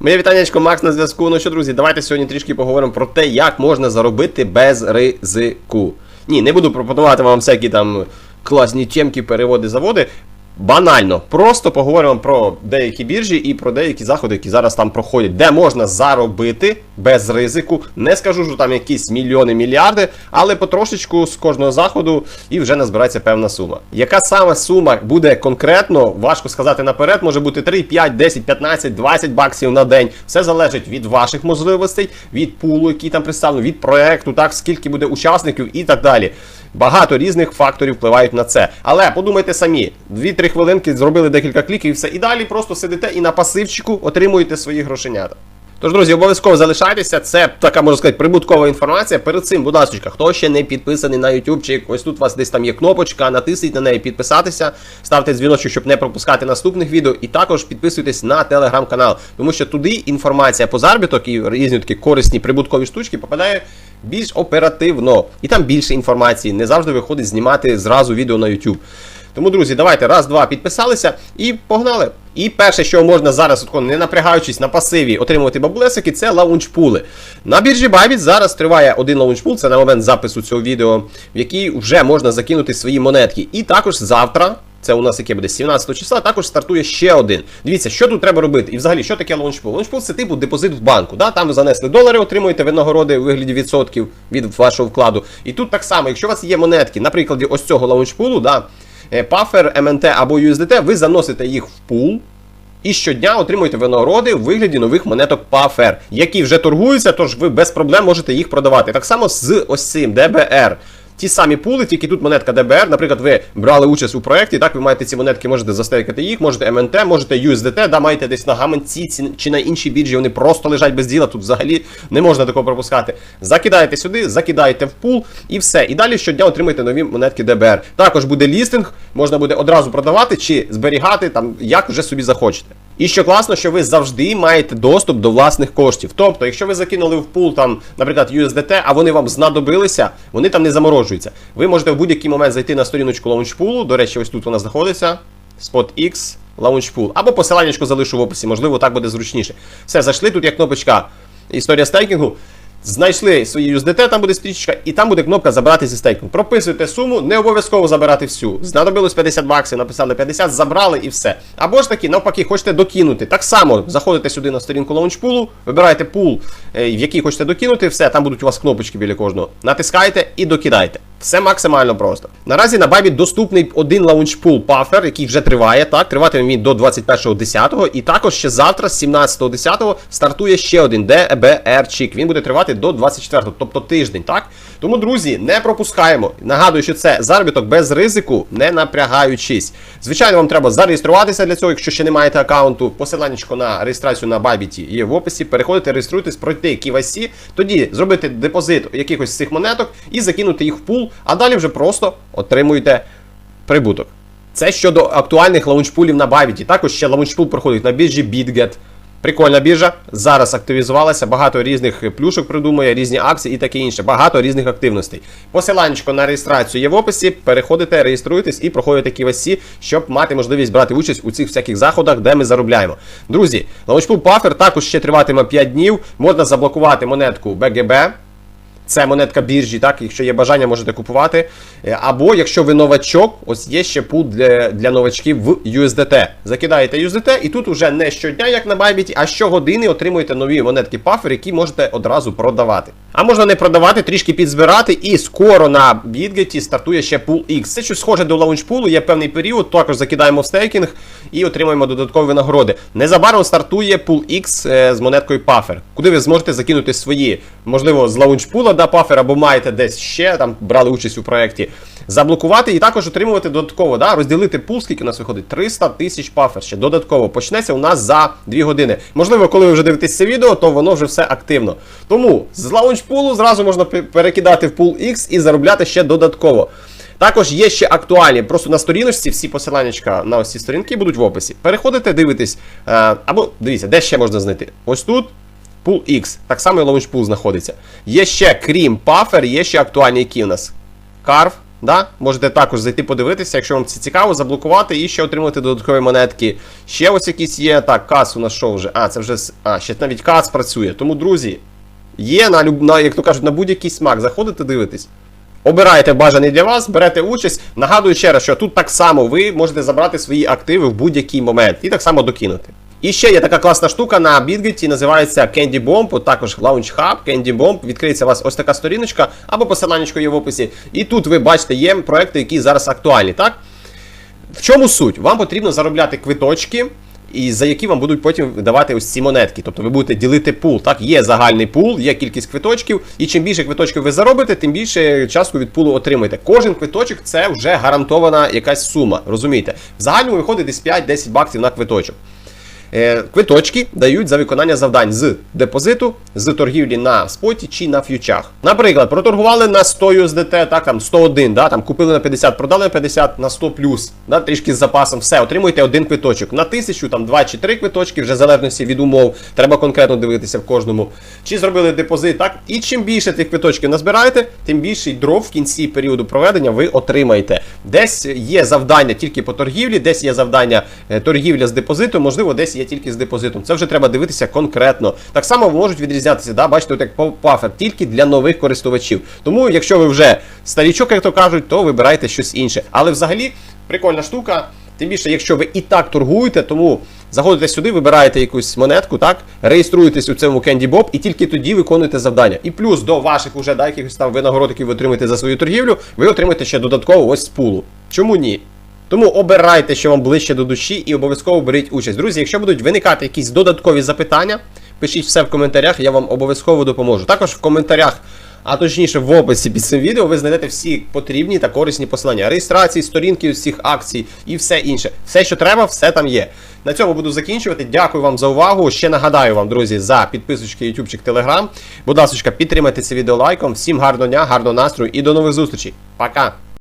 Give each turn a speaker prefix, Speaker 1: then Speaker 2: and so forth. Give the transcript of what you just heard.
Speaker 1: Моє вітаннячко, Макс на зв'язку. Ну що, друзі, давайте сьогодні трішки поговоримо про те, як можна заробити без ризику. Ні, не буду пропонувати вам всякі там класні темки, переводи, заводи. Банально, просто поговоримо про деякі біржі і про деякі заходи, які зараз там проходять, де можна заробити без ризику. Не скажу, що там якісь мільйони, мільярди, але потрошечку з кожного заходу і вже назбирається певна сума. Яка саме сума буде конкретно, важко сказати наперед, може бути 3, 5, 10, 15, 20 баксів на день. Все залежить від ваших можливостей, від пулу, який там представлений, від проекту, так скільки буде учасників і так далі. Багато різних факторів впливають на це. Але подумайте самі, 2-3 хвилинки зробили декілька кліків і все. І далі просто сидите і на пасивчику отримуєте свої грошенята. Тож, друзі, обов'язково залишайтеся. Це така можна сказати прибуткова інформація. Перед цим, будь ласка, хто ще не підписаний на YouTube, ось тут у вас десь там є кнопочка, натисніть на неї підписатися, ставте дзвіночок, щоб не пропускати наступних відео. І також підписуйтесь на телеграм-канал, тому що туди інформація по заробіток і різні такі корисні прибуткові штучки попадає більш оперативно. І там більше інформації. Не завжди виходить знімати зразу відео на YouTube. Тому, друзі, давайте раз, два підписалися і погнали. І перше, що можна зараз, не напрягаючись на пасиві, отримувати баблесики, це лаунчпули. На біржі Bybit зараз триває один лаунчпул, це на момент запису цього відео, в який вже можна закинути свої монетки. І також завтра. Це у нас яке буде 17 числа, також стартує ще один. Дивіться, що тут треба робити. І взагалі, що таке лаунчпул? Лаунчпул це типу депозит в банку. Да? Там ви занесли долари, отримуєте винагороди у вигляді відсотків від вашого вкладу. І тут так само, якщо у вас є монетки, на прикладі ось цього лаунчпулу, да, Puffer, МНТ або USDT, ви заносите їх в пул. І щодня отримуєте винагороди у вигляді нових монеток PAFR, які вже торгуються, тож ви без проблем можете їх продавати. Так само з ось цим DBR. Ті самі пули, тільки тут монетка DBR. Наприклад, ви брали участь у проєкті, так ви маєте ці монетки, можете застейкати їх, можете МНТ, можете USDT, да, маєте десь на гаманці ці- чи на іншій біржі, вони просто лежать без діла. Тут взагалі не можна такого пропускати. Закидаєте сюди, закидаєте в пул і все. І далі щодня отримаєте нові монетки DBR. Також буде лістинг, можна буде одразу продавати чи зберігати там, як вже собі захочете. І що класно, що ви завжди маєте доступ до власних коштів. Тобто, якщо ви закинули в пул там, наприклад, USDT, а вони вам знадобилися, вони там не заморожуються. Ви можете в будь-який момент зайти на сторіночку лаунчпулу. До речі, ось тут вона знаходиться. SpotX Launchpool. Або посилання залишу в описі, можливо, так буде зручніше. Все, зайшли, тут є кнопочка Історія стейкінгу. Знайшли свої USDT, там буде стрічка, і там буде кнопка Забрати зі стейку. Прописуйте суму, не обов'язково забирати всю. Знадобилось 50 баксів, написали 50, забрали і все. Або ж таки, навпаки, хочете докинути. Так само заходите сюди на сторінку лаунчпулу, вибираєте пул, е, в який хочете докинути, все, там будуть у вас кнопочки біля кожного. Натискаєте і докидаєте. Все максимально просто. Наразі на Bybit доступний один лаунчпул Puffer, який вже триває. Так, триватиме він до 21.10. І також ще завтра, з 17.10, стартує ще один DBR-чик. Він буде тривати до 24, тобто тиждень. Так? Тому, друзі, не пропускаємо. Нагадую, що це заробіток без ризику, не напрягаючись. Звичайно, вам треба зареєструватися для цього, якщо ще не маєте аккаунту. Посиланнячко на реєстрацію на Bybit є в описі. Переходите, реєструйтесь, пройти KYC, тоді зробити депозит якихось з цих монеток і закинути їх в пул, а далі вже просто отримуєте прибуток. Це щодо актуальних лаунчпулів на Bybit. Також ще лаунчпул проходить на біржі BitGet. Прикольна біржа. Зараз активізувалася, багато різних плюшок придумує, різні акції і таке інше. Багато різних активностей. Посиланнячко на реєстрацію є в описі. Переходите, реєструєтесь і проходите KYC, щоб мати можливість брати участь у цих всяких заходах, де ми заробляємо. Друзі, лаунчпул Puffer також ще триватиме 5 днів. Можна заблокувати монетку BGB. Це монетка біржі, так, якщо є бажання, можете купувати. Е, Або якщо ви новачок, ось є ще пул для, для новачків в USDT. Закидаєте USDT, і тут уже не щодня, як на Bybit, а щогодини отримуєте нові монетки Puffer, які можете одразу продавати. А можна не продавати, трішки підзбирати, і скоро на BitGet стартує ще пул X. Це щось схоже до лаунчпулу, є певний період, також закидаємо в стейкінг і отримуємо додаткові винагороди. Незабаром стартує пул X е, з монеткою Puffer, куди ви зможете закинути свої, можливо, з лаунчпула да Puffer, або маєте десь ще там брали участь у проєкті. Заблокувати і також отримувати додатково, да, розділити пул, скільки у нас виходить? 300 тисяч пафер ще додатково. Почнеться у нас за 2 години. Можливо, коли ви вже дивитесь це відео, то воно вже все активно. Тому з лаунчпулу зразу можна перекидати в пул X і заробляти ще додатково. Також є ще актуальні. Просто на сторіночці всі посиланнячка на ось ці сторінки будуть в описі. Переходите, дивитесь. Е, або дивіться, де ще можна знайти. Ось тут. Пул X. Так само і лаунчпул знаходиться. Є ще, крім Puffer, є ще актуальні які у нас. Carve, Да? Можете також зайти подивитися, якщо вам це цікаво, заблокувати і ще отримати додаткові монетки. Ще ось якісь є. Так, кас у нас що вже? А, це вже. А, ще навіть кас працює. Тому, друзі, є на, на як то кажуть, на будь-який смак. Заходите, дивитесь. Обираєте бажаний для вас, берете участь. Нагадую ще раз, що тут так само ви можете забрати свої активи в будь-який момент і так само докинути. І ще є така класна штука на BitGet, називається Candy Bomb, також Launch Hub, Candy Bomb. Відкриється у вас ось така сторіночка або посиланнячко є в описі. І тут ви бачите, є проекти, які зараз актуальні, так? В чому суть? Вам потрібно заробляти квиточки, і за які вам будуть потім давати ось ці монетки. Тобто ви будете ділити пул. Так, є загальний пул, є кількість квиточків, і чим більше квиточків ви заробите, тим більше частку від пулу отримаєте. Кожен квиточок це вже гарантована якась сума. Розумієте? В загальному виходить десь 5-10 баксів на квиточок. Е, Квиточки дають за виконання завдань з депозиту, з торгівлі на споті чи на ф'ючах. Наприклад, проторгували на 100 USDT, так там 101, да, там купили на 50, продали на 50 на 100 плюс, да, трішки з запасом. Все, отримуєте один квиточок. На 1000, там 2 чи 3 квиточки, вже в залежності від умов. Треба конкретно дивитися в кожному. Чи зробили депозит, так? І чим більше тих квиточків назбираєте, тим більший дров в кінці періоду проведення ви отримаєте. Десь є завдання тільки по торгівлі, десь є завдання е, торгівля з депозитом, можливо, десь є тільки з депозитом. Це вже треба дивитися конкретно. Так само можуть відрізнятися, да? бачите, от як пафер, тільки для нових користувачів. Тому, якщо ви вже старічок, як то кажуть, то вибирайте щось інше. Але взагалі прикольна штука. Тим більше, якщо ви і так торгуєте, тому заходите сюди, вибираєте якусь монетку, так, реєструєтесь у цьому Candy Bob і тільки тоді виконуєте завдання. І плюс до ваших уже да, якихось там винагород, які ви отримаєте за свою торгівлю, ви отримаєте ще додатково ось з пулу. Чому ні? Тому обирайте, що вам ближче до душі, і обов'язково беріть участь. Друзі, якщо будуть виникати якісь додаткові запитання, пишіть все в коментарях, я вам обов'язково допоможу. Також в коментарях, а точніше в описі під цим відео, ви знайдете всі потрібні та корисні посилання. Реєстрації, сторінки усіх акцій і все інше. Все, що треба, все там є. На цьому буду закінчувати. Дякую вам за увагу. Ще нагадаю вам, друзі, за підписочки, ютубчик, телеграм. Будь ласка, підтримайте це відео лайком. Всім гарного дня, гарного настрою і до нових зустрічей. Пока!